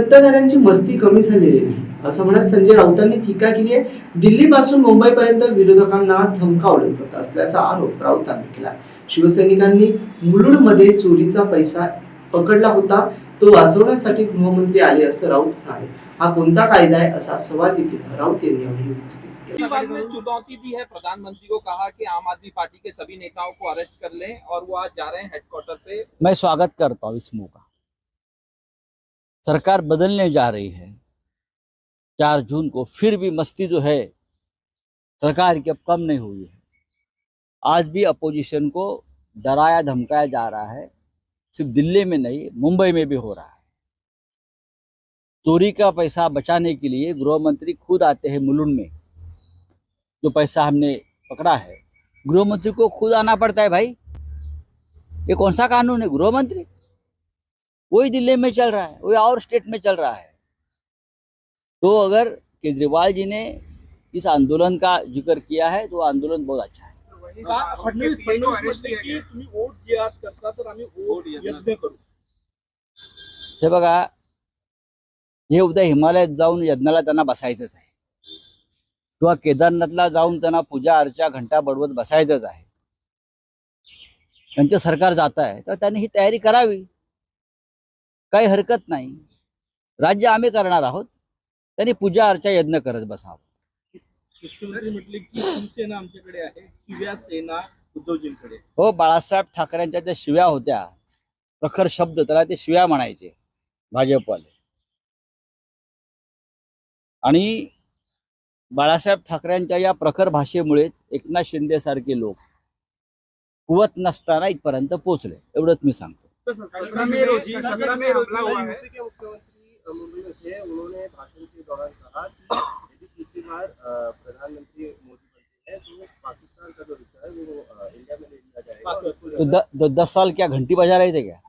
सत्ताधाऱ्यांची मस्ती कमी झालेली नाही. असं म्हणत संजय राऊतांनी टीका केली आहे. दिल्लीपासून मुंबईपर्यंत विरोधकांना धमकावलं जात असल्याचा आरोप राऊतांनी केला. शिवसैनिकांनी मुलुंडमध्ये चोरीचा पैसा पकडला होता. तो वाचवण्यासाठी गृहमंत्री आले असं राऊत म्हणाले. हा कोणता कायदा आहे असा सवाल देखील राऊत यांनी यावेळी उपस्थित केला. चुनौती दी है. प्रधानमंत्री को कहा कि आम आदमी पार्टी के सभी नेताओं को अरेस्ट कर लें और वो आज जा रहे हैं हेडक्वार्टर पे। मैं स्वागत करता हूं इस मूव का सरकार बदलने जा रही है। चार जून को फिर भी मस्ती जो है, सरकार की अब कम नहीं हुई है। आज भी अपोजिशन को डराया, धमकाया जा रहा है। सिर्फ़ दिल्ली में नहीं, मुंबई में भी हो रहा है। चोरी का पैसा बचाने के लिए गृह मंत्री खुद आते हैं मुलुंड में। जो पैसा हमने पकड़ा है गृह मंत्री को खुद आना पड़ता है भाई। ये कौन सा कानून है? गृह मंत्री वही दिल्ली में चल रहा है वही और स्टेट में चल रहा है। तो अगर केजरीवाल जी ने इस आंदोलन का ज़िक्र किया है तो आंदोलन बहुत अच्छा है। करू। हे बघा हे उद्या हिमालयात जाऊन यज्ञाला त्यांना बसायचंच आहे. किंवा केदारनाथला जाऊन त्यांना पूजा अर्चा घंटा बडवत बसायचंच आहे. त्यांचं सरकार जात आहे तर त्यांनी ही तयारी करावी. काही हरकत नाही. राज्य आम्ही करणार आहोत. त्यांनी पूजा अर्चा यज्ञ करत बसावं. मुख्यमंत्री म्हटले की शिवसेना आमच्याकडे आहे. शिव्या सेना उद्धवजींकडे. हो बाळासाहेब ठाकरेंच्या ज्या शिव्या होत्या प्रखर शब्द त्याला ते शिव्या म्हणायचे भाजपवाले. आणि बाळासाहेब ठाकरेंच्या या प्रखर भाषेमुळे एकनाथ शिंदे सारखे लोक कुवत नसताना इथपर्यंत पोहोचले. एवढंच मी सांगतो. सत्रह मे रोजी सत्रह मे रोजी यूपी के मुख्यमंत्री मुंबई में थे उन्होंने भाषण के दौरान कहा कि यदि तीसरी बार प्रधानमंत्री मोदी बनते हैं तो पाकिस्तान का जो रिश्ता है वो इंडिया में ले लिया जाएगा। तो द, दस साल क्या घंटी बजा रहे थे क्या?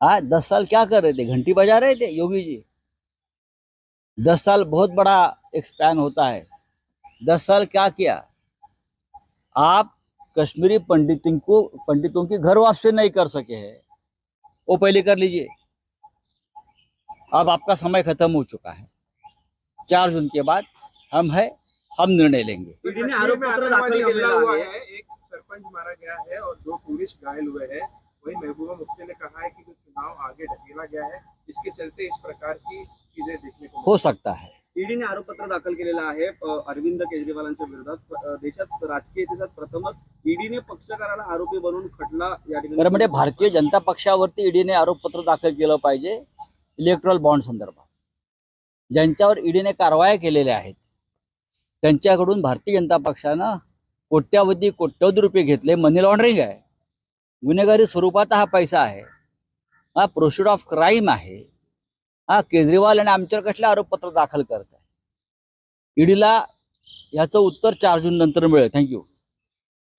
हाँ दस साल क्या कर रहे थे? घंटी बजा रहे थे? योगी जी दस साल बहुत बड़ा एक स्पैन होता है। दस साल क्या किया? आप कश्मीरी पंडितों को पंडितों की घर वापसी नहीं कर सके हैं। वो पहले कर लीजिए। अब आपका समय खत्म हो चुका है। चार जून के बाद हम है हम निर्णय लेंगे। आरोप पत्र दाखल केलेला हुआ आहे है एक सरपंच मारा गया है और दो पुलिस घायल हुए हैं। वही महबूबा मुफ्ती ने कहा है कि जो चुनाव आगे ढकेला गया है इसके चलते इस प्रकार की चीज़ें देखने को हो सकता है। ईडीने आरोपपत्र दाखल केलेलं आहे अ, अरविंद केजरीवालांच्या विरोधात देशात राजकीय प्रथमच ईडीने पक्षकाराला आरोपी बनवून खटला या ठिकाणी म्हणजे भारतीय जनता पक्षावरती ईडीने आरोपपत्र दाखल केलं पाहिजे इलेक्ट्रॉल बॉन्ड संदर्भात. ज्यांच्यावर ईडीने कारवाया केलेल्या आहेत त्यांच्याकडून भारतीय जनता पक्षानं कोट्यावधी कोट्यवधी रुपये घेतले. मनी लॉन्ड्रिंग आहे. गुन्हेगारी स्वरूपाचा हा पैसा आहे. हा प्रोसिड ऑफ क्राईम आहे. हा केजरीवाल आणि आमच्यावर कसले आरोपपत्र दाखल करत आहे ईडीला याचं उत्तर चार जून नंतर मिळेल थँक्यू